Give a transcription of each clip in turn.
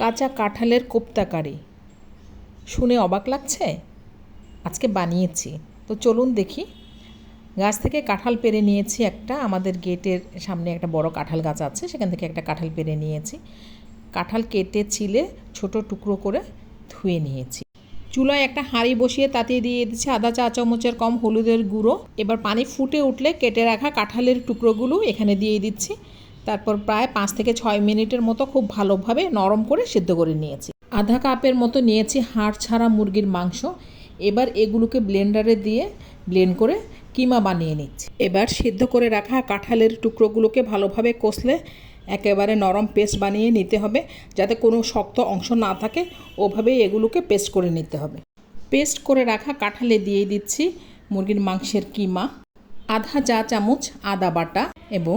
কাঁচা কাঁঠালের কোপ্তা কারি। শুনে অবাক লাগছে? আজকে বানিয়েছি। তো চলুন দেখি। গাছ থেকে কাঁঠাল পেরে নিয়েছি একটা। আমাদের গেটের সামনে একটা বড় কাঁঠাল গাছ আছে, সেখান থেকে একটা কাঁঠাল পেরে নিয়েছি। কাঁঠাল কেটে ছিলে ছোট টুকরো করে ধুয়ে নিয়েছি। চুলায় একটা হাঁড়ি বসিয়ে তাতে দিয়ে দিচ্ছি আধা চা চামচের কম হলুদের গুঁড়ো। এবার পানি ফুটে উঠলে কেটে রাখা কাঁঠালের টুকরোগুলো এখানে দিয়ে দিচ্ছি। তারপর প্রায় পাঁচ থেকে ছয় মিনিটের মতো খুব ভালোভাবে নরম করে সিদ্ধ করে নিয়েছি। আধা কাপের মতো নিয়েছি হাড় ছাড়া মুরগির মাংস। এবার এগুলোকে ব্লেন্ডারে দিয়ে ব্লেন্ড করে কিমা বানিয়ে নিচ্ছি। এবার সিদ্ধ করে রাখা কাঁঠালের টুকরোগুলোকে ভালোভাবে কষলে একেবারে নরম পেস্ট বানিয়ে নিতে হবে, যাতে কোনো শক্ত অংশ না থাকে। ওভাবেই এগুলোকে পেস্ট করে নিতে হবে। পেস্ট করে রাখা কাঁঠালে দিয়ে দিচ্ছি মুরগির মাংসের কিমা, আধা চা চামচ আদা বাটা এবং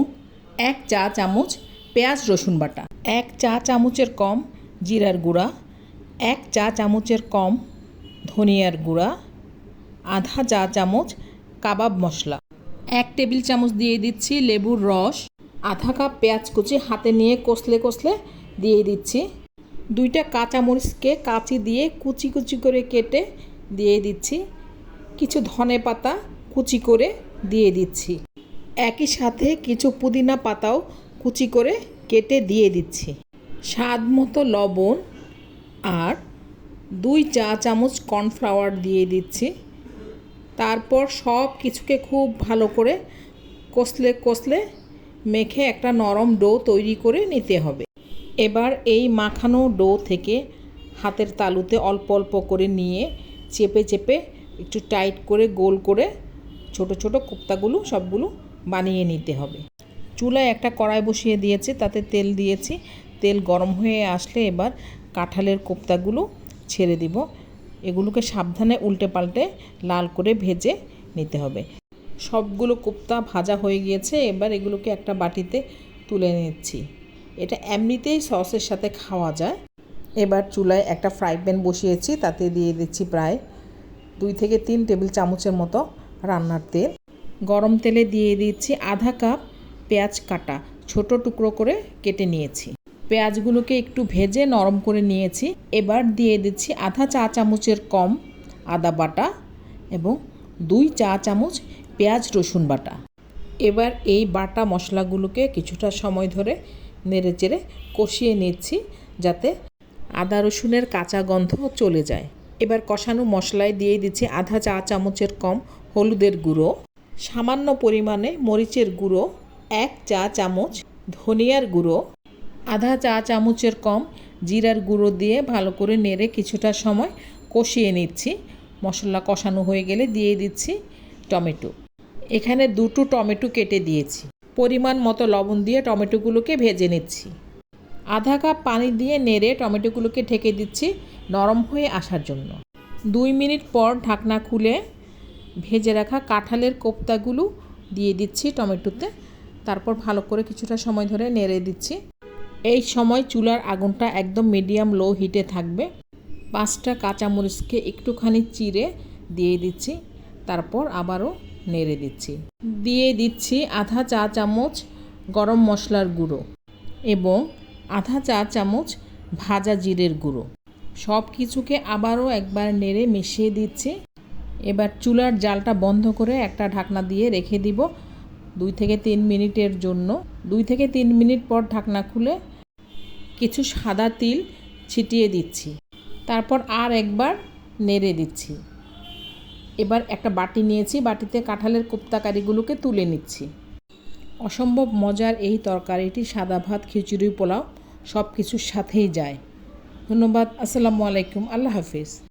এক চা চামচ পেঁয়াজ রসুন বাটা, এক চা চামচের কম জিরার গুঁড়া, এক চা চামচের কম ধনিয়ার গুঁড়া, আধা চা চামচ কাবাব মশলা। এক টেবিল চামচ দিয়ে দিচ্ছি লেবুর রস, আধা কাপ পেঁয়াজ কুচি হাতে নিয়ে কষলে কষলে দিয়ে দিচ্ছি। দুইটা কাঁচামরিচকে কাঁচি দিয়ে কুচি কুচি করে কেটে দিয়ে দিচ্ছি। কিছু ধনে পাতা কুচি করে দিয়ে দিচ্ছি। একই সাথে কিছু পুদিনা পাতাও কুচি করে কেটে দিয়ে দিচ্ছি। স্বাদ মতো লবণ আর দুই চা চামচ কর্নফ্লাওয়ার দিয়ে দিচ্ছি। তারপর সব কিছুকে খুব ভালো করে কষলে কষলে মেখে একটা নরম ডো তৈরি করে নিতে হবে। এবার এই মাখানো ডো থেকে হাতের তালুতে অল্প অল্প করে নিয়ে চেপে চেপে একটু টাইট করে গোল করে ছোট ছোট কোপ্তাগুলো সবগুলো বানিয়ে নিতে হবে। চুলায় একটা কড়াই বসিয়ে দিয়েছি, তাতে তেল দিয়েছি। তেল গরম হয়ে আসলে এবার কাঁঠালের কোপ্তাগুলো ছেড়ে দিব। এগুলোকে সাবধানে উল্টে পাল্টে লাল করে ভেজে নিতে হবে। সবগুলো কোপ্তা ভাজা হয়ে গিয়েছে, এবার এগুলোকে একটা বাটিতে তুলে নিচ্ছি। এটা এমনিতেই সসের সাথে খাওয়া যায়। এবার চুলায় একটা ফ্রাই প্যান বসিয়েছি, তাতে দিয়ে দিচ্ছি প্রায় দুই থেকে তিন টেবিল চামচের মতো রান্নার তেল। গরম তেলে দিয়ে দিচ্ছি আধা কাপ পেঁয়াজ কাটা, ছোট টুকরো করে কেটে নিয়েছি। পেঁয়াজগুলোকে একটু ভেজে নরম করে নিয়েছি। এবার দিয়ে দিচ্ছি আধা চা চামচের কম আদা বাটা এবং দুই চা চামচ পেঁয়াজ রসুন বাটা। এবার এই বাটা মশলাগুলোকে কিছুটা সময় ধরে নেড়ে চেড়ে কষিয়ে নিচ্ছি যাতে আদা রসুনের কাঁচা গন্ধ চলে যায়। এবার কষানো মশলায় দিয়ে দিচ্ছি আধা চা চামচের কম হলুদের গুঁড়ো। সামান্য পরিমাণে মরিচের গুঁড়ো, এক চা চামচ ধনিয়ার গুঁড়ো, আধা চা চামচের কম জিরার গুঁড়ো দিয়ে ভালো করে নেড়ে কিছুটা সময় কষিয়ে নিচ্ছি। মশলা কষানো হয়ে গেলে দিয়ে দিচ্ছি টমেটো। এখানে দুটো টমেটো কেটে দিয়েছি। পরিমাণ মতো লবণ দিয়ে টমেটোগুলোকে ভেজে নিচ্ছি। আধা কাপ পানি দিয়ে নেড়ে টমেটোগুলোকে ঢেকে দিচ্ছি নরম হয়ে আসার জন্য। দুই মিনিট পর ঢাকনা খুলে ভেজে রাখা কাঁঠালের কোপ্তাগুলো দিয়ে দিচ্ছি টমেটোতে। তারপর ভালো করে কিছুটা সময় ধরে নেড়ে দিচ্ছি। এই সময় চুলার আগুনটা একদম মিডিয়াম লো হিটে থাকবে। পাঁচটা কাঁচামরিচকে একটুখানি চিড়ে দিয়ে দিচ্ছি। তারপর আবারও নেড়ে দিচ্ছি। দিয়ে দিচ্ছি আধা চা চামচ গরম মশলার গুঁড়ো এবং আধা চা চামচ ভাজা জিরের গুঁড়ো। সব কিছুকে আবারও একবার নেড়ে মিশিয়ে দিচ্ছি। এবার চুলার জালটা বন্ধ করে একটা ঢাকনা দিয়ে রেখে দিব দুই থেকে তিন মিনিটের জন্য। দুই থেকে তিন মিনিট পর ঢাকনা খুলে কিছু সাদা তিল ছিটিয়ে দিচ্ছি। তারপর আর একবার নেড়ে দিচ্ছি। এবার একটা বাটি নিয়েছি, বাটিতে কাঁঠালের কোপ্তাকারিগুলোকে তুলে নিচ্ছি। অসম্ভব মজার এই তরকারিটি, সাদা ভাত, খিচুড়ি, পোলাও সব কিছুর সাথেই যায়। ধন্যবাদ, আসসালামু আলাইকুম, আল্লাহ হাফিজ।